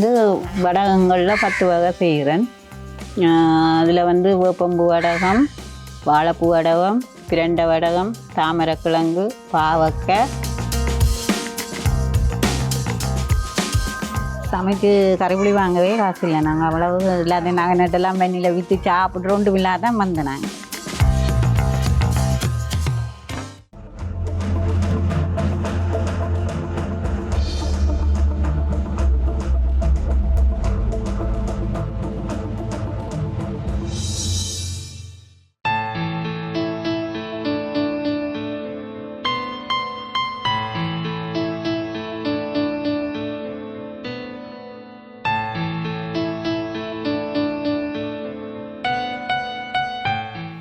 வந்து வடகங்களில் பத்து வகை செய்கிறேன். அதில் வந்து வேப்பம்பூ வடகம் வாழைப்பூ வடகம் பிரண்டை வடகம் தாமரக்கிழங்கு பாவக்காய். சமைச்சு கறிப்புளி வாங்கவே காசு இல்லை நாங்கள் அவ்வளவு இல்லாத நாங்கள் நட்டெல்லாம் வெண்ணில விற்று சாப்பிட்றோண்டு இல்லாதான் வந்தேன் நாங்கள்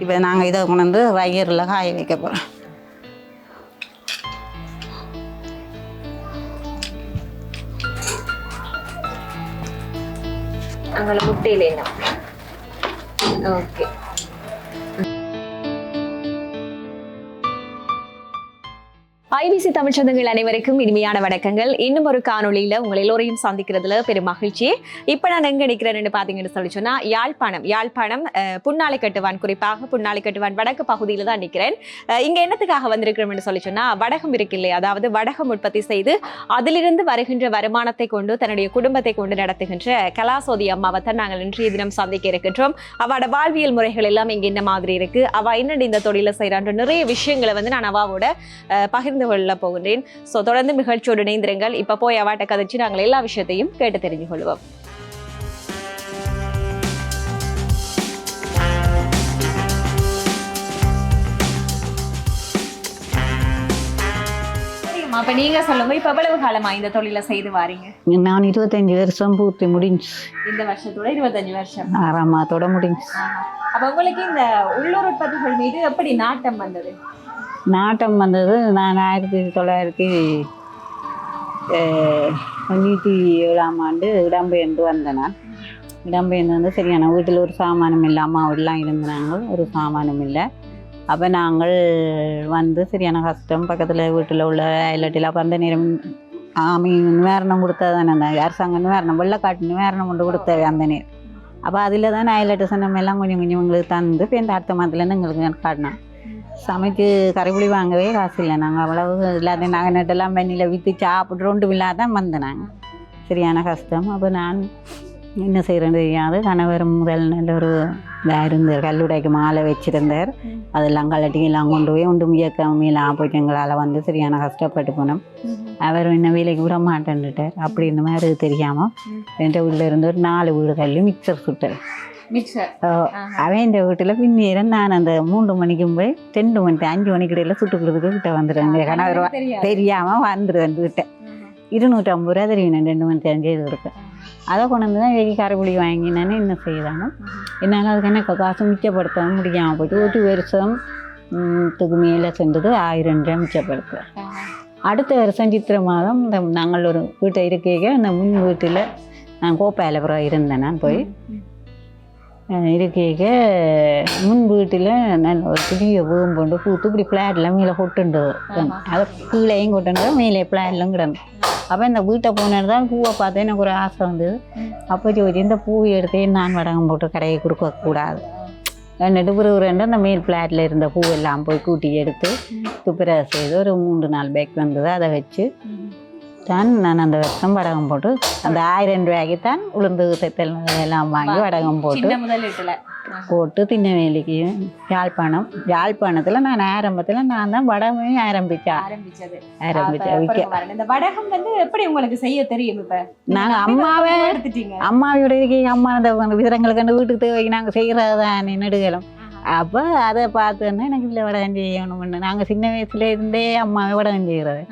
இப்போ நாங்கள் இதை கொண்டு வந்து வயிறில் காய வைக்க போகிறோம் அங்கே முட்டையில என்ன? ஐபிசி தமிழ் சொந்தங்கள் அனைவருக்கும் இனிமையான வணக்கங்கள். இன்னும் ஒரு காணொளியில உங்கள் எல்லோரையும் சந்திக்கிறதுல பெரும் மகிழ்ச்சி. இப்போ நான் எங்க நிற்கிறேன்னு பார்த்தீங்கன்னு சொல்லி சொன்னா யாழ்ப்பாணம். யாழ்ப்பாணம் அஹ், புன்னாலை கட்டுவான் குறிப்பாக புன்னாலை கட்டுவான் வடக்கு பகுதியில தான் நிற்கிறேன் அஹ், இங்க என்னத்துக்காக வந்திருக்கிறோம்னு சொல்லி சொன்னா வடகம் இருக்கு இல்லையா? அதாவது வடகம் உற்பத்தி செய்து அதிலிருந்து வருகின்ற வருமானத்தை கொண்டு தன்னுடைய குடும்பத்தை கொண்டு நடத்துகின்ற கலாசோதி அம்மாவை தான் நாங்கள் இன்றைய தினம் சந்திக்க இருக்கின்றோம். அவட வாழ்வியல் முறைகள் எல்லாம் இங்க என்ன மாதிரி இருக்கு. அவ என்னடி இந்த தொழிலை செய்யறான்ற நிறைய விஷயங்களை வந்து நான் அவாவோட பகிர்ந்து பகிர்ந்து கொள்ள போகின்றேன். ஸோ தொடர்ந்து நிகழ்ச்சியோடு இணைந்திருங்கள். இப்போ போய் அவாட்ட கதைச்சு நாங்கள் எல்லா விஷயத்தையும் கேட்டு தெரிஞ்சு கொள்வோம். அப்ப நீங்க சொல்லுங்க. இப்ப எவ்வளவு காலமா இந்த தொழிலை செய்து வாரீங்க? நான் இருபத்தஞ்சி வருஷம் பூர்த்தி முடிஞ்சு. இந்த வருஷத்தோட இருபத்தஞ்சு வருஷம். ஆறாம் மாதத்தோட முடிஞ்சு. அப்ப உங்களுக்கு இந்த உள்ளூர் உற்பத்திகள் மீது எப்படி நாட்டம் வந்தது? நாட்டம் வந்தது. நான் ஆயிரத்தி தொள்ளாயிரத்தி தொண்ணூற்றி ஏழாம் ஆண்டு இடம்பெயர்ந்து வந்தேன் நான் இடம்பெயர்ந்து வந்து சரியான வீட்டில் ஒரு சாமானம் இல்லை. அம்மா வீடெலாம் இருந்தாங்க. ஒரு சாமானம் இல்லை. அப்போ நாங்கள் வந்து சரியான கஷ்டம். பக்கத்தில் வீட்டில் உள்ள இல்லாட்டில் அப்போ அந்த நேரம் ஆமி நிவாரணம் கொடுத்தா தானே. அந்த அரசாங்கம் நிவாரணம் வெள்ளக்காட்டு நிவாரணம் கொண்டு கொடுத்தது அந்த நேரம். அப்போ அதில் தான் அயலட்டு சனம் எல்லாம் கொஞ்சம் கொஞ்சம் எங்களுக்கு தந்து இப்போ இந்த அடுத்த மாதத்துலேருந்து எங்களுக்கு காட்டினான். சமைச்சு கறிப்புளி வாங்கவே காசு இல்லை. நாங்கள் அவ்வளவு இல்லாத நாங்கள் நட்டெல்லாம் பண்ணியில் விற்று சாப்பிட்டு ஒன்றும் இல்லாதான் வந்தோம் நாங்கள் சரியான கஷ்டம். அப்போ நான் என்ன செய்கிறேன்னு தெரியாது. கணவர் முதல் நல்ல ஒரு இதாக இருந்தார். கல்லுடைக்கு மாலை வச்சுருந்தார். அதெல்லாம் கலட்டி எல்லாம் கொண்டு போய் ஒன்று முயக்கமையெல்லாம் போயிட்டு எங்களால் வந்து சரியான கஷ்டப்பட்டு போனோம். அவர் என்ன வேலைக்கு விட மாட்டேன்னுட்டார். அப்படி இந்த மாதிரி தெரியாமல் என் வீட்டில் இருந்து ஒரு நாலு வீடு கல்லி மிக்சர் சுட்டார் மிக்சர் அவன் வீட்டில் பின்னேரம் நான் அந்த மூன்று மணிக்கும் போய் ரெண்டு மணி அஞ்சு மணிக்கு இடையில சுட்டு கொடுத்துட்டு கிட்ட வந்துடுறேன். கணவர் தெரியாமல் வந்துடுவேன் வீட்டை. இருநூற்றம்பது ரூபா தெரியும் ரெண்டு மணி தெரிஞ்சு இது கொடுக்க. அதை கொண்டு வந்து தான் வெளியே கரைப்புளி வாங்கினானே என்ன செய்தானோ. என்னால் அதுக்கு என்ன காசு மிச்சப்படுத்த முடியாமல் போயிட்டு ஒரு வருஷம் ம், த்துக்கு மேலே சென்றது ஆயிரம் ரூபாய் மிச்சப்படுத்த அடுத்த வருஷம் சித்திரை மாதம் இந்த நாங்கள் ஒரு வீட்டை இருக்கைக்கு. அந்த முன் வீட்டில் நான் கோப்பாலபுரம் இருந்தேன். நான் போய் அஹ் இருக்கைக்க முன் வீட்டில் நல்ல ஒரு பெரிய பூம் போட்டு பூத்து இப்படி ஃப்ளாட்லாம் மேலே கொட்டுண்டது. அதை கீழேயும் கொட்டுண்டது மேலே ஃப்ளாட்லாம் கிடந்து. அப்போ இந்த வீட்டை போனது தான் பூவை பார்த்து எனக்கு ஒரு ஆசை வந்தது. அப்போ ஜோதி இந்த பூவை எடுத்து நான் வடகம் போட்டு கடையை கொடுக்கக்கூடாது ரெண்டு பிறகு ரெண்டு அந்த மேல் ஃப்ளாட்டில் இருந்த பூவெல்லாம் போய் கூட்டி எடுத்து துப்புரவு செய்து ஒரு மூன்று நாள் பேக் வந்தது அதை வச்சு தான் நான் அந்த வருஷம் வடகம் போட்டு அந்த ஆயிரம் ரூபாய்க்கு தான் உளுந்து தெத்தல் எல்லாம் வாங்கி வடகம் போட்டு போட்டு திண்ணவேலிக்கு யாழ்ப்பாணம். யாழ்ப்பாணத்தில் நான் ஆரம்பத்தில் நான் தான் வடமே ஆரம்பித்தேன் ஆரம்பித்தேன் விற்க. இந்த வடகம் வந்து எப்படி உங்களுக்கு செய்ய தெரியும் இப்ப? நாங்கள் அம்மாவே எடுத்துட்டீங்க? அம்மாவோட இருக்கீங்க அம்மா அந்த விதங்களுக்கு கண்டு வீட்டுக்கு தேவைக்கு நாங்கள் செய்கிறது தான் நெடுகலம். அப்போ அதை பார்த்தோன்னா எனக்கு இல்லை வடகம் செய்யணும்னு. நாங்கள் சின்ன வயசுல இருந்தே அம்மாவே வடகம் செய்கிறது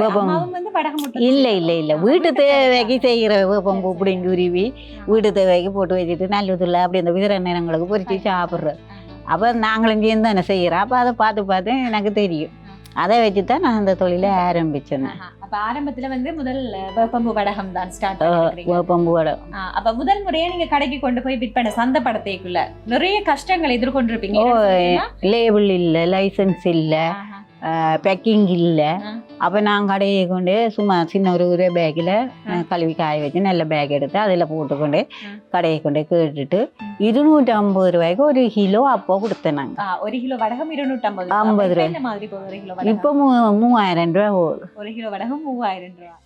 வேப்பம். வடகம் இல்லை இல்லை இல்லை. வீட்டு தேவைக்கு செய்கிற வேப்பம் பூ பிடிங்கி உருவி வீட்டு தேவைக்கு போட்டு வச்சுட்டு நல்லதுல அப்படி அந்த விதிர நேரங்களுக்கு பொறிச்சு சாப்பிட்றது அப்போ நாங்களும் சேர்ந்து தானே செய்கிறோம் அப்போ அதை பார்த்து பார்த்து எனக்கு தெரியும். அதை வச்சு தான் நான் அந்த தொழிலை ஆரம்பித்தேன் ஆஹா. அப்ப ஆரம்பத்துல வந்து முதல் வேப்பம்பு வடகம் தான் ஸ்டார்ட் வேப்பம்பூ வடை ஆ, அப்ப முதல் முறையா நீங்க கடைக்கு கொண்டு போய் விற்பனை சந்தைப்படுத்திக்குள்ள நிறைய கஷ்டங்கள் எதிர்கொண்டிருப்பீங்க? லேபிள் இல்லை லைசன்ஸ் இல்லை. பேக்கிங் இல்லை. அப்போ நான் கடையை கொண்டு சும்மா சின்ன ஒரு ஒரு பேக்கில் கழுவி காய வச்சு நல்ல பேக் எடுத்து அதில் போட்டுக்கொண்டு. கடையை கொண்டு கேட்டுட்டு இருநூற்றி ஐம்பது ரூபாய்க்கு ஒரு கிலோ அப்போ கொடுத்தேன் நாங்கள் ஒரு கிலோ வடகம் இருநூற்றி ஐம்பது ரூபாய். இப்போ மூ மூவாயிரம் ரூபா ஒரு கிலோ வடகம் மூவாயிரம் ரூபாய்.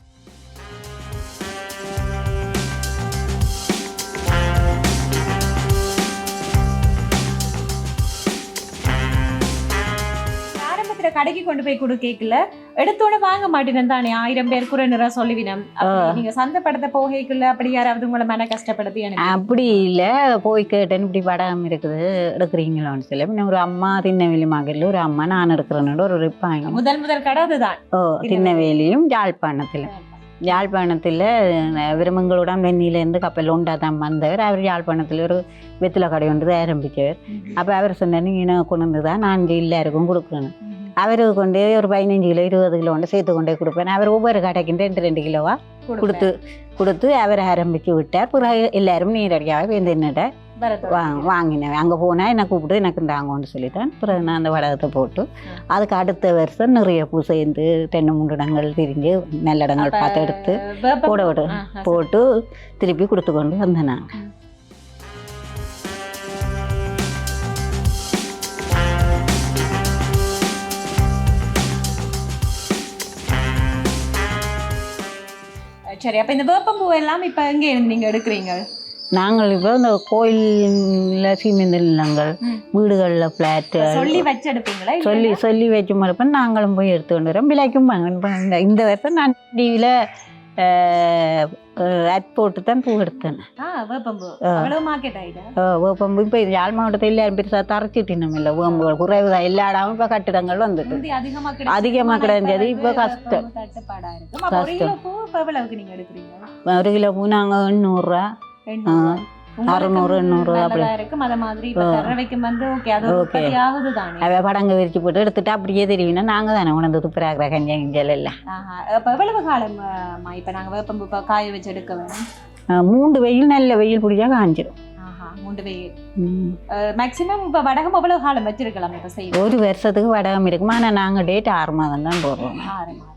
கடைக்கு கொண்டு போய் கொடு கேக்கல. எடுத்தோட வாங்க மாட்டேன் தானே ஆயிரம் பேர் குறைநிறா சொல்லுவினம். நீங்க சந்தைப்படுத்த போகைக்குள்ள அப்படி யாராவது உங்களை மன கஷ்டப்படுத்தி அப்படி இல்லை போய் கேட்டேன்னு இப்படி படம் இருக்குது எடுக்கிறீங்களோன்னு சொல்லி. பின்ன ஒரு அம்மா திண்ணவேலி மகளில் ஒரு அம்மா நான் எடுக்கிறேன்னு ஒரு இருப்பாங்க முதல் முதல் கடை அதுதான். ஓ திண்ணவேலியும் யாழ்ப்பாணத்தில். யாழ்ப்பாணத்தில் விரும்பங்களுடன் வெண்ணிலேருந்து கப்பல் உண்டா தான் வந்தவர். அவர் யாழ்ப்பாணத்தில் ஒரு வெத்தில கடை ஒன்று ஆரம்பிச்சவர் அப்போ அவர் சொன்னார் நீங்கள் கொண்டு வந்து தான் நான் இங்கே எல்லாருக்கும் கொடுக்குறேன்னு. அவருக்கு கொண்டு ஒரு பதினஞ்சு கிலோ இருபது கிலோ கொண்டு சேர்த்து கொண்டே கொடுப்பேன். அவர் ஒவ்வொரு கடைக்கும் ரெண்டு ரெண்டு கிலோவா கொடுத்து கொடுத்து அவர் ஆரம்பித்து விட்டார் பிறகு எல்லாரும் நீரடியாக வந்து என்னட்ட வா வாங்கினேன். அங்கே போனால் என்னை கூப்பிட்டு எனக்கு தாங்கன்னு சொல்லிட்டேன். பிறகு நான் அந்த வடகத்தை போட்டு அதுக்கு அடுத்த வருஷம் நிறைய பூ சேர்ந்து தென்னை முண்டடங்கள் திரிஞ்சு நல்லடங்கள் பார்த்து எடுத்து போட விடு போட்டு திருப்பி கொடுத்து கொண்டு வந்தேன் நான். சரி அப்ப இந்த வேப்பம்பூ எல்லாம் இப்ப எங்க இருந்து நீங்க எடுக்கிறீங்க நாங்கள் இப்போ இந்த கோயிலில் சீமெந்த நிலங்கள் ம். வீடுகளில் ஃப்ளாட்டு சொல்லி இல்ல? சொல்லி சொல்லி வச்சு மறுப்பேன் நாங்களும் போய் எடுத்து கொண்டு வரோம் விலைக்கும் இந்த வருஷம் நான் டிவியில் ஆட் போட்டு தான் பூ எடுத்தேன் வேப்பம்பூ இப்போ யாழ் மாவட்டத்தில் எல்லாரும் பெருசாக தரைச்சிட்டு நம்ம இல்லை வேம்புகள் குறைவு தான் எல்லா இடமும் இப்போ கட்டிடங்கள் வந்துட்டு முந்தி அதிகமா கிடைச்சது. இப்ப கஷ்டம். ஒரு கஷ்டம். கிலோ பூ ஒரு கிலோ நாங்கள் எண்ணூறுரூவா அறுநூறு, எண்ணூறு அப்படி. இருக்கும் அத மாதிரி இப்ப. தரவைக்கும் வந்து ஓகே அது ஆகுது தானே? படங்க விரிச்சு போட்டு எடுத்துட்டு அப்படியே தெரிவினா நாங்கள் தானே உணர்ந்து துப்புராகிற கஞ்ச கிஞ்சல் இல்லை ஆஹா. அப்ப எவ்வளவு காலம் ஆமா, இப்ப நாங்க வேப்பம்பூ இப்ப காய வச்சு எடுக்க வேணும்? மூன்று வெயில் நல்ல வெயில் பிடிச்சா காஞ்சிடும் ஆஹா மூன்று வெயில். மேக்சிமம் இப்ப வடகம் எவ்வளவு காலம் வச்சிருக்கலாம் இப்ப செய்ய ஒரு வருஷத்துக்கு வடகம் இருக்குமா. ஆனால் நாங்கள் டேட் ஆறு மாதம் தான் போடுறோம். ஆறு மாதம்.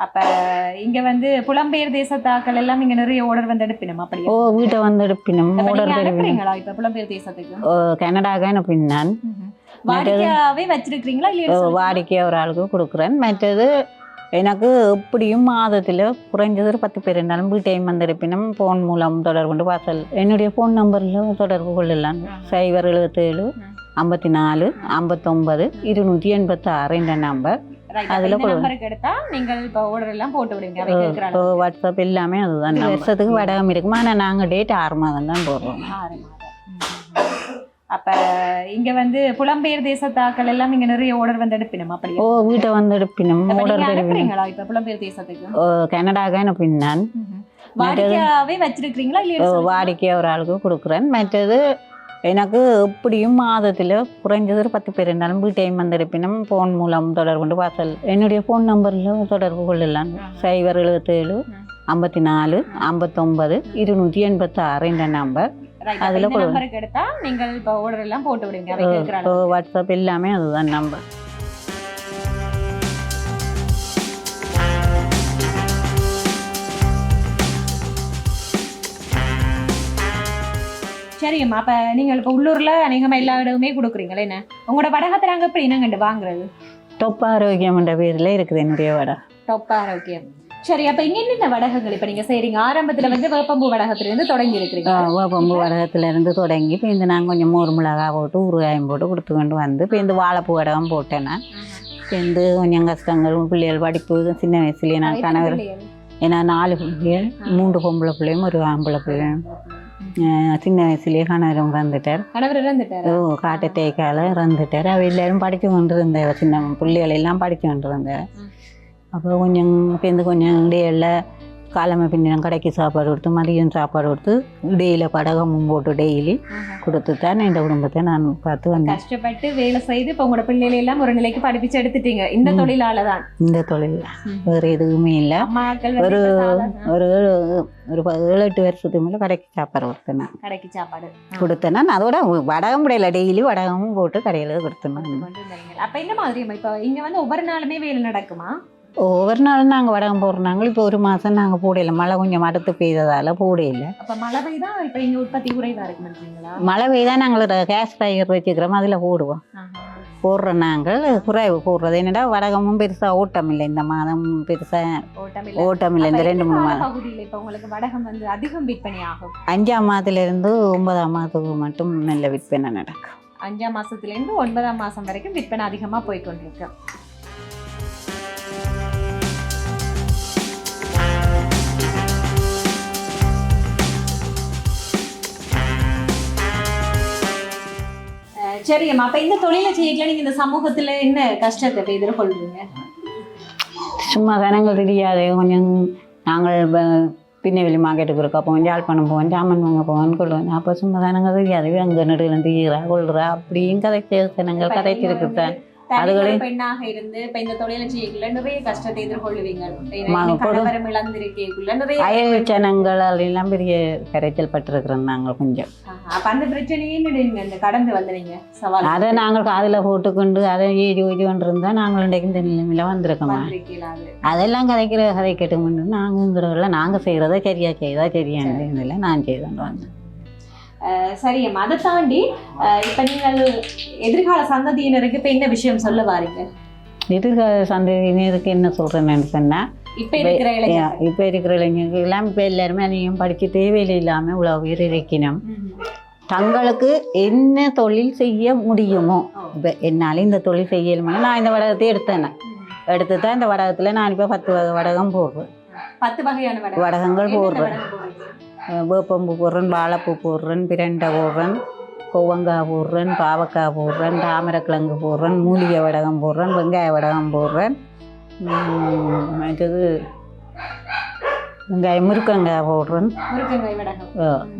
அப்ப இங்க வந்து புலம்பெயர் தேசத்தாக்கள் எல்லாம் இங்க நிறைய ஆர்டர் வந்து எடுப்பினோம் அப்படி? ஓ வீட்டை வந்து எடுப்பினும். அப்ப மூடர் நீங்க தெரிவினும் அனுப்புறீங்களா இப்ப புலம்பெயர் தேசத்துக்கு? ஓ கனடாக பின்னான் வாடிக்கையாவே வச்சிருக்கீங்களா இல்ல ஓ, வாடிக்கை ஒரு ஆளுக்கு கொடுக்குறேன். மற்றது எனக்கு எப்படியும் மாதத்தில் குறைஞ்சது ஒரு பத்து பேர் இருந்தாலும் வீட்டையும் வந்து இருப்பினும் ஃபோன் மூலம் தொடர்பு கொண்டு வாசல் என்னுடைய ஃபோன் நம்பரில் தொடர்பு கொள்ளலாம். சைபர் எழுபத்தேழு ஐம்பத்தி நாலு ஐம்பத்தொம்பது இருநூற்றி எண்பத்தாறு இந்த நம்பர் அதுல. நம்பருக்கு எடுத்தா நீங்கள் இப்ப ஆர்டர் எல்லாம் போட்டு விடுங்க வாட்ஸ்அப் எல்லாமே அதுதான் வருஷத்துக்கு வடகம் இருக்குமா? ஆனால் நாங்கள் டேட் ஆறு மாதம் தான் போடுறோம். ஆறு மாதம். ம். அப்ப இங்க வந்து புலம்பெயர் தேசத்தாக்கள் எல்லாம் இங்க நிறைய ஆர்டர் வந்து எடுப்பினோம்? அப்படி ஓ வீட்டை வந்து எடுப்பினும். அனுப்புறீங்களா இப்ப புலம்பெயர் தேசத்துக்கு? ஓ கனடாக பின்னான் வாடிக்கையாவே வச்சிருக்கீங்களா இல்ல ஓ, வாடிக்கை ஒரு ஆளுக்கு கொடுக்குறேன். மற்றது எனக்கு எப்படியும் மாதத்தில் குறைஞ்சது ஒரு பத்து பேர் இருந்தாலும் வீட்டையும் வந்து இருப்பினும் ஃபோன் மூலம் தொடர்பு கொண்டு வாசல் என்னுடைய ஃபோன் நம்பரில் தொடர்பு கொள்ளலாம். சைபர் எழுபத்தேழு ஐம்பத்தி நாலு ஐம்பத்தொம்பது இருநூற்றி எண்பத்தாறு இந்த நம்பர். அதுல நீங்கள் இப்ப ஆர்டர் எல்லாம் போட்டு விடுங்க வாட்ஸ்அப் எல்லாமே அதுதான் நம்பர் சரிம்மா அப்ப நீங்கள் இப்ப உள்ளூர்ல அநேகமா எல்லா இடமுமே கொடுக்குறீங்களா என்ன? உங்களோட வடகத்தை நாங்க எப்படி என்னங்கண்டு வாங்குறது? தொப்ப ஆரோக்கியம் என்ற பேரில் இருக்குது என்னுடைய வடை. டொப்பா ஆரோக்கியம். சரி அப்ப இங்க என்னென்ன வடகங்கள் இப்ப நீங்க செய்றீங்க? ஆரம்பத்துல வந்து வேப்பம்பூ வடகத்துல இருந்து தொடங்கி இருக்கிறீங்க வேப்பம்பு வடகத்துலேருந்து தொடங்கி இப்போ இந்த நான் கொஞ்சம் மோர் மிளகா போட்டு ஊறுகாயம் போட்டு கொடுத்து கொண்டு வந்து இப்போ இந்த வாழைப்பூ வடகம் போட்டேன் நான். இப்போ இந்த கொஞ்சம் கஷ்டங்கள் பிள்ளைகள் படிப்பு சின்ன வயசுலேயே நான் கணவர் ஏன்னா நாலு பிள்ளைகள் மூன்று பொம்பளை பிள்ளையும் ஒரு ஆம்பளை பிள்ளையும். சின்ன வயசுலேயே கணவரும் இறந்துட்டார் கணவர் இறந்துட்டாரு? ஓ காட்டு தேய்க்கால இறந்துட்டார். அவ எல்லாரும் படித்து கொண்டு இருந்தேன் சின்ன பிள்ளைகள் எல்லாம் படித்து கொண்டு இருந்தேன் ம். அப்போ கொஞ்சம் இப்போ இந்த கொஞ்சம் இடையில காலமை பின்னம் கடைக்கு சாப்பாடு கொடுத்து மதியம் சாப்பாடு கொடுத்து இடையில படகமும் போட்டு டெய்லி கொடுத்து தான் இந்த குடும்பத்தை நான் பார்த்து வந்தேன். கஷ்டப்பட்டு வேலை செய்து இப்ப உங்களோட பிள்ளைகளை எல்லாம் ஒரு நிலைக்கு படிப்பிச்சு எடுத்துட்டீங்க. இந்த. தொழிலால தான் இந்த தொழில் வேறு எதுவுமே இல்லை. ஒரு ஒரு ஒரு ஏழு எட்டு வருஷத்துக்கு மேலே கடைக்கு சாப்பாடு கொடுத்தேன் கடைக்கு சாப்பாடு. கொடுத்தேன்னா நான். அதோட வடகம் முடியல டெய்லி வடகமும் போட்டு கடையில் கொடுத்தேன். அப்ப என்ன மாதிரி? இப்ப இங்க வந்து ஒவ்வொரு நாளுமே வேலை நடக்குமா? ஒவ்வொரு நாளும் நாங்கள் வடகம் போடுறாங்க இப்போ ஒரு மாதம் நாங்கள் போடையில மழை கொஞ்சம் மரத்து பெய்ததால் போடையில அப்ப மழை பெய்தா இப்ப இங்க உற்பத்தி குறைவா இருக்குன்றீங்களா மழை பெய்தா நாங்கள் கேஸ் ட்ரைவர் வச்சுக்கிறோம். அதில் போடுவோம். போடுறோம் நாங்கள் குறைவு போடுறது. என்னடா வடகமும் பெருசாக ஓட்டம் இல்லை இந்த மாதம் பெருசாக ஓட்டம் இல்ல இந்த ரெண்டு மூணு மாதம் இப்ப உங்களுக்கு வடகம் வந்து அதிகம் விற்பனை ஆகும்? அஞ்சாம் மாதத்துலேருந்து ஒன்பதாம் மாதத்துக்கு மட்டும் நல்ல விற்பனை நடக்கும். அஞ்சாம் மாசத்துல இருந்து ஒன்பதாம் மாசம் வரைக்கும் விற்பனை அதிகமா போய் கொண்டிருக்கு அஹ் சரி அம்மா அப்ப இந்த தொழிலை செய்யல நீங்க இந்த சமூகத்துல என்ன கஷ்டத்தை இப்ப எதிர்கொள்றீங்க? சும்மா ஜனங்கள் தெரியாது. கொஞ்சம் நாங்கள் பின்னவெளி மார்க்கெட்டுக்கு இருக்கோம் அப்போ யாழ்ப்பாணம் போவோம் ஜாமான் வாங்க போவோம் கொள்வேன் அப்போ சும்மா ஜனங்கள் தெரியாது. அங்கே நடுவில் தீரா கொள்றா அப்படின்னு கதைச்சு ஜனங்கள் கதைச்சிருக்கு தான் தனி அதுகளே- ஒரு பெண்ணாக இருந்து இப்ப இந்த தொழிலை செய்யக்குள்ள நிறைய கஷ்டத்தை எதிர்கொள்ளுவீங்க ஜனங்கள் எல்லாம் பெரிய கரைச்சல் பட்டிருக்கிறோம் நாங்கள் கொஞ்சம். அப்ப அந்த பிரச்சனையே நீங்க இந்த கடந்து வந்தீங்க சவால் அதை நாங்கள் காதில் போட்டுக்கொண்டு அதை ஏஜி ஓஜி கொண்டிருந்தா நாங்கள் இன்றைக்கு இந்த நிலைமையில வந்திருக்கோமா? அதெல்லாம் கதைக்கிற கதை கேட்டுக்கொண்டு நாங்கள் நாங்கள் செய்கிறத சரியா செய்தா சரியானது இல்லை நான் செய்தேன் வந்தேன். சரி அதை தாண்டி இப்ப நீங்கள் எதிர்கால சந்ததியினருக்கு இப்ப என்ன விஷயம் சொல்ல வாரீங்க? எதிர்கால சந்ததியினருக்கு என்ன சொல்கிறேன்னு சொன்னால் இப்ப இருக்கிற இளைஞர். இப்போ இருக்கிற இளைஞர்கள் எல்லாம் இப்போ எல்லாருமே அதிகம் படிக்க தேவையில்லை இல்லாமல் இவ்வளோ உயிர் இருக்கணும் தங்களுக்கு என்ன தொழில் செய்ய முடியுமோ இப்போ என்னால் இந்த தொழில் செய்யலுமே நான் இந்த வடகத்தை எடுத்தேன் எடுத்து தான் இந்த வடகத்தில் நான் இப்போ பத்து வகை வடகம் போடுறேன். பத்து வகையான. வடகங்கள் போடுறேன். வேப்பம்பூ போடுறேன் வாழைப்பூ போடுறேன் பிரண்டை போடுறேன் கொவங்காய் போடுறேன் பாவக்காய் போடுறேன் தாமரைக்கிழங்கு போடுறேன் மூலிகை வடகம் போடுறேன் வெங்காய வடகம் போடுறேன். மற்றது வெங்காயம் முருக்கங்காய் போடுறேன்.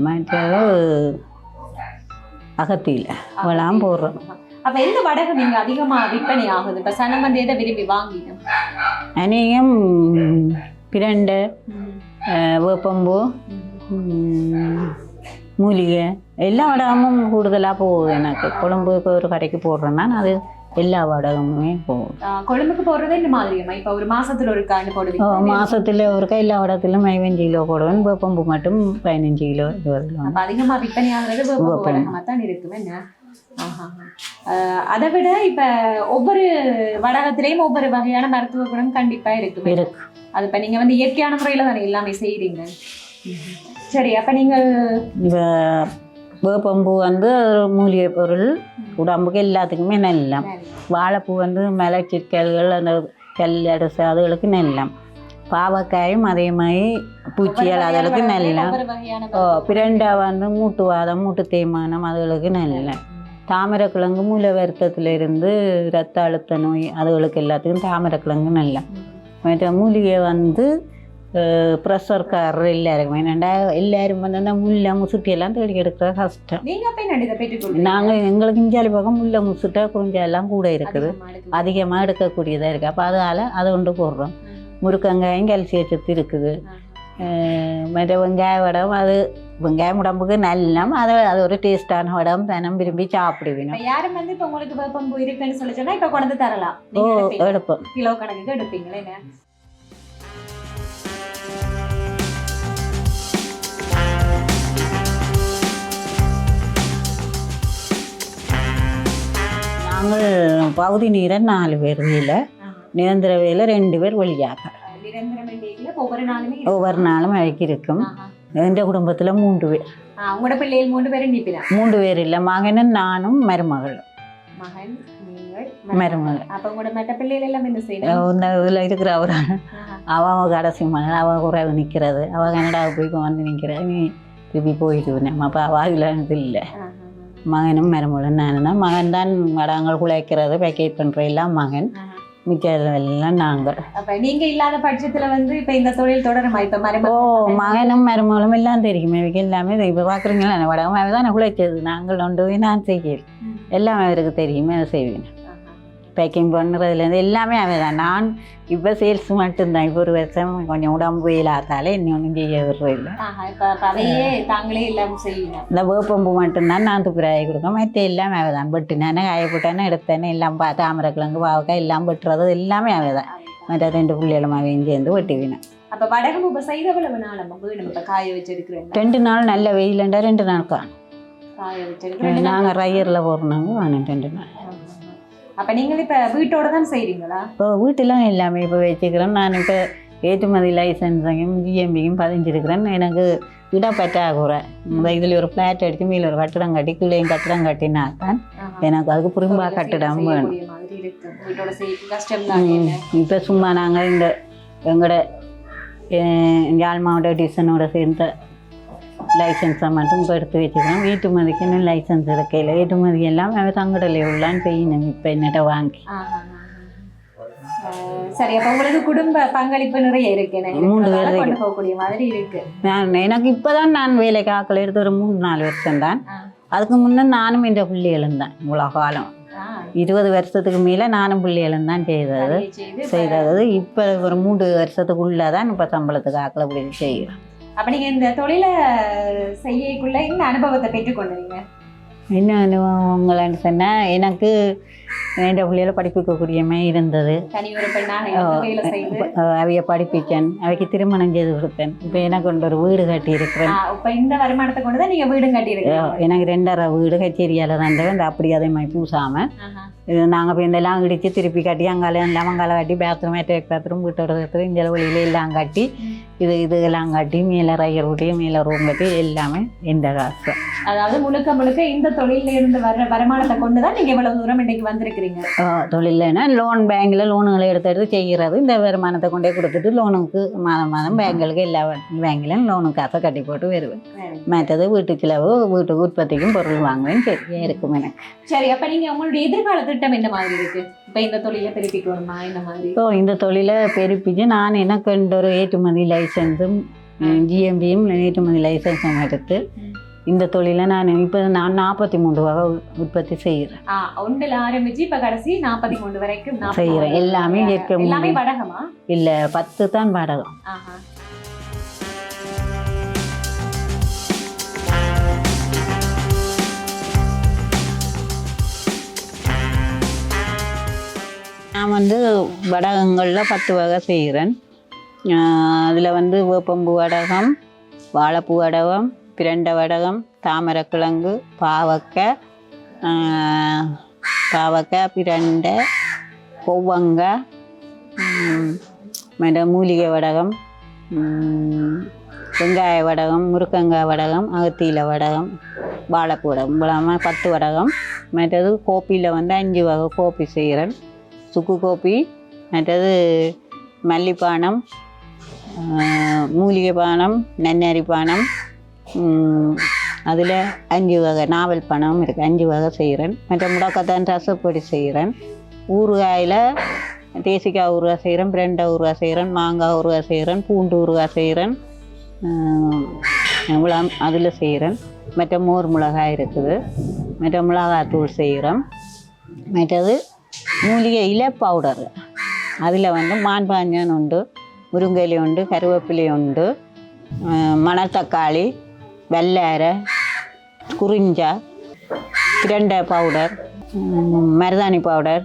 மற்றது அகத்தியில் அவெல்லாம் போடுறேன். அப்ப எந்த வடகம் நீங்க அதிகமா விற்பனை ஆகுது? இப்ப சனம் வந்து எதை விரும்பி வாங்கிடும் அநேகம் பிரண்டை வேப்பம்பூ மூலிகை. எல்லா வடகமும் கூடுதலாக போகுது எனக்கு. கொழம்புக்கு ஒரு கடைக்கு போடுறேன்னா அது எல்லா வடகமுமே போகும் கொழும்புக்கு போடுறது இந்த மாதிரியுமா? இப்ப ஒரு மாசத்துல ஒரு காண்டு போடுவீங்க. மாதத்தில் ஒருக்கா எல்லா வடத்திலும் பதினஞ்சு கிலோ போடுவேன். வேப்பம்பூ மட்டும் பதினஞ்சு கிலோ இருபது கிலோ. அப்ப அதிகமா விற்பனை ஆகுறது வேப்பம்பூ தான் இருக்கும் என்ன அதை விட இப்ப ஒவ்வொரு வடகத்திலையும் ஒவ்வொரு வகையான மருத்துவ குணம் கண்டிப்பா இருக்கு இருக்கு. அது இப்ப நீங்க வந்து இயற்கையான முறையில தானே எல்லாமே செய்றீங்க. சரி அப்ப நீங்கள் வேப்பம்பூ வந்து மூலிகை பொருள் உடம்புக்கு எல்லாத்துக்குமே நல்லம் வாழைப்பூ வந்து மலச்சிக்கல்கள் அந்த கல் அடைசு அதுகளுக்கு நல்லம் பாவக்காயும் அதே மாதிரி பூச்சிகள் அதுகளுக்கு நல்லம் ஓ பிரண்டை வந்து மூட்டுவாதம் மூட்டு தேய்மானம் அதுகளுக்கு நல்ல தாமரைக்கிழங்கு மூல வருத்தத்துல இருந்து ரத்த அழுத்த நோய் அதுகளுக்கு எல்லாத்துக்கும் தாமரைக்கிழங்கு நல்ல மற்ற மூலிகை வந்து எல்லாம் தேடி எடுக்கிற கஷ்டம் நீங்க அப்ப என்ன இதை பெற்றுக்கொள்றீங்க நாங்கள் எங்களுக்கு இஞ்சாலி பக்கம் முல்லை முசுட்டை குறிஞ்சா எல்லாம் கூட இருக்குது. அதிகமாக எடுக்கக்கூடியதாக இருக்குது அப்போ அதால் அதை கொண்டு போடுறோம் முருக்கங்காயும் கல்சிய சத்து இருக்குது மற்ற வெங்காய வடம் அது வெங்காயம் உடம்புக்கு நல்லம் அது அது ஒரு டேஸ்டான வடம் தினம் விரும்பி சாப்பிடுவேன் யாரும் வந்து இப்ப உங்களுக்கு இருக்குன்னு சொல்லி சொன்னா இப்ப கொண்டு தரலாம் ஓ. எடுப்போம் கிலோ கணக்குக்கு எடுப்பீங்களே நாங்கள் பகுதி நீரை நாலு பேர் வேலை நிரந்தர வேலை ரெண்டு பேர் வழியாக ஒவ்வொரு நாளுமே அழைக்கி இருக்கும். ஆஹா. எந்த குடும்பத்தில் மூன்று பேர். ஆ, உங்களோட பிள்ளைகள் மூன்று பேரும் நிப்பினா மூன்று பேர் இல்லை. மகனும் நானும் மருமகள் மகன் நீங்கள் மருமகள். அப்ப உங்களோட மற்ற பிள்ளைகள் எல்லாம் என்ன செய்யணும் இந்த இதில் இருக்கிற அவர் ஆஹா. அவன் கடைசி மகள் அவள் குறைவு நிற்கிறது அவள் கனடாவுக்கு போய் வந்து நிற்கிறா நீ திருப்பி நம்ம அப்போ அவள் இல்லை. மகனும் மருமகளும் நானும் தான். மகன் தான் வடங்கள் குழைக்கிறது பேக்கேட் பண்ணுற எல்லாம் மகன். ஆஹா. மிச்சதெல்லாம் நாங்கள். அப்ப நீங்க இல்லாத பட்சத்துல வந்து இப்ப இந்த தொழில் தொடருமா? இப்ப ஓ மருமகள் மகனும் மருமகளும் எல்லாம் தெரியுமே. இவங்க எல்லாமே இப்போ பார்க்குறீங்களா வடகம் தான் உழைச்சது நாங்கள் ஒன்று போய் நான் செய்கிறேன் எல்லாமே அவருக்கு தெரியுமே. அதை செய்வேன். பேக்கிங் பண்ணுறதுலேருந்து எல்லாமே அவன் தான் நான் இப்போ சேல்ஸ் மட்டும்தான். இப்போ ஒரு வருஷம் கொஞ்சம் உடம்பு இல்லாதால இன்னொன்றும் செய்ய விடுறதில்லை இந்த வேப்பம்பு மட்டும்தான் நான் துப்புராயை கொடுக்க மற்ற எல்லாமே அவள் தான் வெட்டினானே காய போட்டானே எடுத்தானே எல்லாம் பா தாமரைக்கிழங்கு பாவக்காய் எல்லாம் வெட்டுறது எல்லாமே அவள் தான் மற்ற ரெண்டு பிள்ளைகளும் அவையும் சேர்ந்து வெட்டுவினேன் அப்ப வடகம் இப்ப செய்தவளவு நாள் நம்ம வீடு இப்ப காய வச்சிருக்கிறேன் ரெண்டு நாள் நல்ல வெயிலண்டா ரெண்டு நாள் காணும். காய நாங்கள் ரயரில் போடுறாங்க வாங்க ரெண்டு நாள். அப்ப நீங்கள் இப்ப வீட்டோட தான் செய்றீங்களா? இப்போ வீட்டிலாம் எல்லாமே இப்போ வச்சுக்கிறேன் நான் இப்போ ஏற்றுமதி லைசன்ஸையும் ஜிஎம்பியும் பதிஞ்சிருக்கிறேன். எனக்கு இடப்பற்றாக்குறை இந்த இதில் ஒரு ஃப்ளாட் அடித்து மேலே ஒரு கட்டிடம் கட்டி கீழேயும் கட்டிடம் கட்டினா தான் எனக்கு அதுக்கு புரிம்பா கட்டிடம் வேணும். இப்போ சும்மா நாங்கள் இந்த எங்களோட யாழ் மாவட்ட டிசனோட சேர்ந்த லைசன்ஸை மட்டும் இப்போ எடுத்து வச்சுக்கிறோம் ஏற்றுமதிக்குன்னு லைசன்ஸ் இருக்கையில் ஏற்றுமதி எல்லாம் தங்கடலை உள்ளான்னு செய்யணும் இப்போ என்னட்ட வாங்கி. சரி அப்ப உங்களுக்கு குடும்ப பங்களிப்பு நிறைய இருக்கு. கொண்டு. போகக்கூடிய மாதிரி இருக்கு. நான் எனக்கு இப்போ தான் நான் வேலைக்கு ஆக்கள் எடுத்து ஒரு மூணு நாலு வருஷம் தான். அதுக்கு முன்னே நானும் இந்த பிள்ளைகளும் தான் இவ்வளோ காலம். இருபது வருஷத்துக்கு மேலே நானும் பிள்ளைகளும் தான் செய்தது. செய்தது. இப்போ ஒரு மூன்று வருஷத்துக்குள்ளே தான் இப்போ சம்பளத்துக்கு ஆக்களை இப்படி செய்கிறேன் அப்போ நீங்கள் இந்த தொழிலை செய்யக்குள்ள இந்த அனுபவத்தை பெற்றுக்கொண்டீங்க என்ன அனுபவங்களான்னு சொன்னால் எனக்கு என் பிள்ளைகளை படிப்பிக்கக்கூடியமே இருந்தது. அவைய படிப்பிச்சேன் அவைக்கு திருமணம் செய்து கொடுத்தேன். இப்போ எனக்கு கொண்டு ஒரு வீடு கட்டி இருக்கிறேன் இப்ப இந்த வருமானத்தை கொண்டு தான் நீங்க வீடும் கட்டி எனக்கு ரெண்டரை வீடு கச்சேரியால் தான் இந்த அப்படி அதே மாதிரி பூசாமல் நாங்கள் இப்போ இதெல்லாம் இடித்து திருப்பி கட்டி அங்கால எல்லாம் அங்கால கட்டி பாத்ரூம் அட்டாக் பாத்ரூம் வீட்டோட சேர்த்து இந்த வழியில எல்லாம் கட்டி இது இது எல்லாம் கட்டி மேலே ரயர் ஊட்டி மேலே ரூம் கட்டி எல்லாமே இந்த காசு. அதாவது முழுக்க முழுக்க இந்த தொழில இருந்து வர்ற வருமானத்தை கொண்டு தான் நீங்க இவ்வளவு தூரம் இன்னைக்கு வந்திருக்கிறீங்க. தொழில்னா லோன் பேங்கில் லோனுகளை எடுத்து எடுத்து செய்கிறது. இந்த வருமானத்தை கொண்டே கொடுத்துட்டு லோனுக்கு மாதம் மாதம் பேங்களுக்கு எல்லா பேங்கிலும் லோனுக்கு காசை கட்டி போட்டு வருவேன். மற்றது வீட்டு செலவு வீட்டு உற்பத்திக்கும் பொருள் வாங்குவேன். சரியா இருக்கும் எனக்கு. சரி அப்ப நீங்க உங்களுடைய எதிர்கால திட்டம் என்ன மாதிரி இருக்கு? இப்ப இந்த தொழிலை பெருப்பிக்கணுமா என்ன மாதிரி? ஸோ இந்த தொழிலை பெருப்பிச்சு நான் எனக்கு இந்த ஒரு ஏற்றுமதி லைசன்ஸும் ஜிஎம்பியும் ஏற்றுமதி லைசன்ஸும் எடுத்து இந்த தொழிலை நான் இப்போ நான் நாற்பத்தி மூன்று வகை உற்பத்தி செய்கிறேன் ஆ, ஒண்ணுல ஆரம்பிச்சு இப்ப கடைசி நாற்பத்தி மூணு வரைக்கும் செய்கிறேன். எல்லாமே இயற்கை எல்லாமே. வடகமா இல்லை பத்து தான் பாடகம் ஆஹா. நான் வந்து வடகங்களில் பத்து வகை செய்கிறேன் அதில் வந்து வேப்பம்பூ வடகம் வாழைப்பூ வடகம் பிரண்ட வடகம் தாமரக்கிழங்கு பாவக்காய் பாவக்காய் பிரண்டை கொவ்வங்காய் ம், மூலிகை வடகம் வெங்காய வடகம் முருக்கங்காய் வடகம் அகத்தியில வடகம் வாழைப்பூ வடகம் இவ்வளோ பத்து வடகம். மற்றது கோப்பியில் வந்து அஞ்சு வகை கோப்பி செய்கிறேன். சுக்கு கோப்பி மற்றது மல்லிப்பானம் மூலிகை பானம் நன்னரி பானம் அதில் அஞ்சு வகை நாவல் பணம் இருக்குது அஞ்சு வகை செய்கிறேன் மற்ற முடக்கத்தான் ரசப்பொடி செய்கிறேன் ஊறுகாயில் தேசிக்காய் ஊறுகாய் செய்கிறேன் பிரண்டை ஊறுகாய் செய்கிறேன் மாங்காய் ஊறுகாய் செய்கிறேன் பூண்டு ஊறுகாய் செய்கிறேன் இவ்வளோ அதில் செய்கிறேன் மற்ற மோர் மிளகாய் இருக்குது. மற்ற மிளகாய் தூள் செய்கிறோம் மற்றது மூலிகை இலை பவுடர் அதில் வந்து மான்பாஞ்சன் உண்டு முருங்கை உண்டு கருவேப்பிலை உண்டு மணத்தக்காளி வெள்ளரை குறிஞ்சா பிரண்டை பவுடர் மருதாணி பவுடர்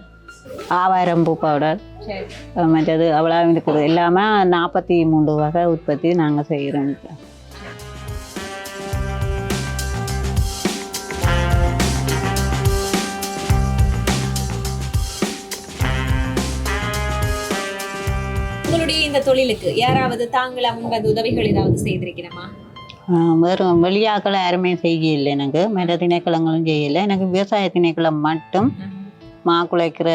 ஆவாரம்பூ பவுடர் மற்றது அவ்வளோ இருக்குது எல்லாமே நாற்பத்தி மூன்று வகை உற்பத்தி நாங்கள் செய்கிறோம் உங்களுடைய இந்த தொழிலுக்கு யாராவது தாங்களா முன்வந்து உதவிகள் ஏதாவது செய்திருக்கிறோமா வெறும் வெளியாக்கள் யாருமே செய்யல எனக்கு. மற்ற திணைக்களங்களும் செய்யலை எனக்கு விவசாய திணைக்களம் மட்டும் மா குலைக்கிற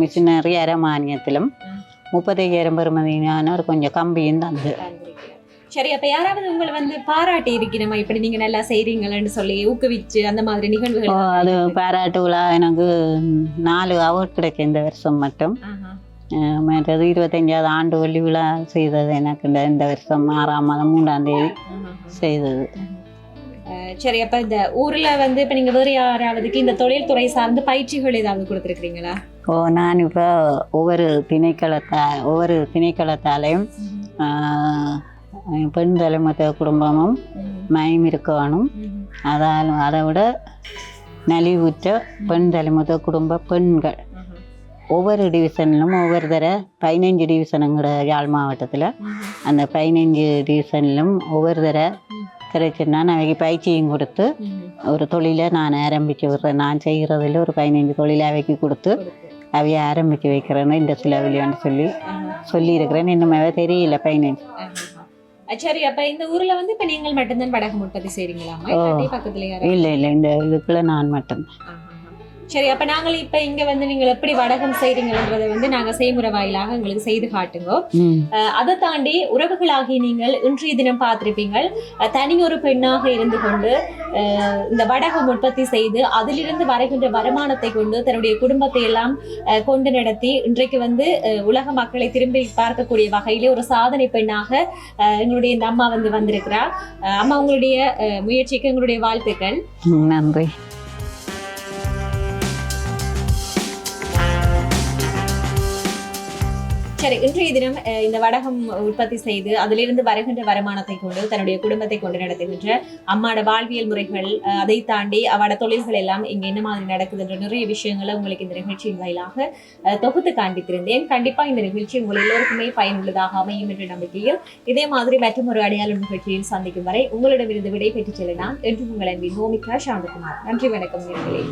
மிஷினரி அரை மானியத்திலும் முப்பத்தையாயிரம் பெறுமதியான ஒரு கொஞ்சம் கம்பியும் தந்து. சரி அப்ப யாராவது உங்களை வந்து பாராட்டி இருக்கிறமா? இப்படி நீங்க நல்லா செய்றீங்களன்னு சொல்லி ஊக்குவிச்சு அந்த மாதிரி நிகழ்வுகள் அது பாராட்டு விழா எனக்கு நாலு அவார்ட் கிடைக்கும் இந்த வருஷம் மட்டும். மற்றது இருபத்தஞ்சாவது ஆண்டு வெள்ளி விழா செய்தது எனக்கு இந்த வருஷம் ஆறாம் மாதம் மூன்றாம் தேதி செய்தது. சரி அப்ப இந்த ஊர்ல வந்து இப்ப நீங்க வேற யாராவதுக்கு இந்த தொழில் துறை சார்ந்து பயிற்சிகள் ஏதாவது கொடுத்துருக்கீங்களா ஓ நான் இப்போ ஒவ்வொரு திணைக்களத்தா ஒவ்வொரு திணைக்களத்தாலையும் பெண் தலைமத்த குடும்பமும் மயம் இருக்க வேணும் அதால் அதை விட நலிவுற்ற பெண் தலைமுறை குடும்ப பெண்கள். ஒவ்வொரு டிவிஷன்லும் ஒவ்வொரு தர பதினஞ்சு டிவிஷனுங்கிற யாழ் மாவட்டத்தில் அந்த பதினஞ்சு டிவிஷன்லும் ஒவ்வொரு தர கிடைச்சுன்னா நான் அவைக்கு பயிற்சியும் கொடுத்து ஒரு தொழிலை நான் ஆரம்பித்து விடுறேன். நான் செய்கிறதில் ஒரு பதினஞ்சு தொழிலை அவைக்கு கொடுத்து அவைய ஆரம்பித்து வைக்கிறேன்னு இந்த சிலவிலியான்னு சொல்லி சொல்லியிருக்கிறேன். இன்னும் அவ தெரியல பதினஞ்சு. சரி அப்ப இந்த ஊர்ல வந்து இப்ப நீங்கள் மட்டும்தான் செய்றீங்களாமா ஓ. இல்லாட்டி பக்கத்துல இல்லை இல்லை. இந்த இதுக்குள்ள நான் மட்டும் ஆஹா. சரி அப்ப நாங்கள் இப்ப இங்க வந்து நீங்கள் எப்படி வடகம் செய்றீங்கன்றதை வந்து நாங்க செய்முறை வாயிலாக உங்களுக்கு செய்து காட்டுங்க. அதை தாண்டி உறவுகளாகி நீங்கள் இன்றைய தினம் பார்த்திருப்பீங்க அஹ் தனி ஒரு பெண்ணாக இருந்து கொண்டு இந்த வடகம் உற்பத்தி செய்து அதிலிருந்து வருகின்ற வருமானத்தை கொண்டு தன்னுடைய குடும்பத்தை எல்லாம் கொண்டு நடத்தி இன்றைக்கு வந்து உலக மக்களை திரும்பி பார்க்கக்கூடிய வகையிலே ஒரு சாதனை பெண்ணாக எங்களுடைய இந்த அம்மா வந்து வந்திருக்கிறார் அம்மா உங்களுடைய முயற்சிக்கு எங்களுடைய வாழ்த்துக்கள். நன்றி. சரி இன்றைய தினம் இந்த வடகம் உற்பத்தி செய்து அதிலிருந்து வருகின்ற வருமானத்தை கொண்டு தன்னுடைய குடும்பத்தை கொண்டு நடத்துகின்ற அம்மாட வாழ்வியல் முறைகள் அதை தாண்டி அவட தொழில்கள் எல்லாம் இங்க என்ன மாதிரி நடக்குதுன்ற நிறைய விஷயங்களை உங்களுக்கு இந்த நிகழ்ச்சியின் வாயிலாக அஹ், தொகுத்து காண்பித்திருந்தேன். கண்டிப்பா இந்த நிகழ்ச்சி உங்கள் எல்லோருக்குமே பயனுள்ளதாக அமையும் என்ற நம்பிக்கையில் இதே மாதிரி மற்றும் ஒரு அடையாள நிகழ்ச்சியில் சந்திக்கும் வரை உங்களிடமிருந்து விடை பெற்றுச் செல்ல நான் என்று உங்கள் அன்பின் ஹோமிகா சாந்தகுமார். நன்றி வணக்கம் நேயர்களே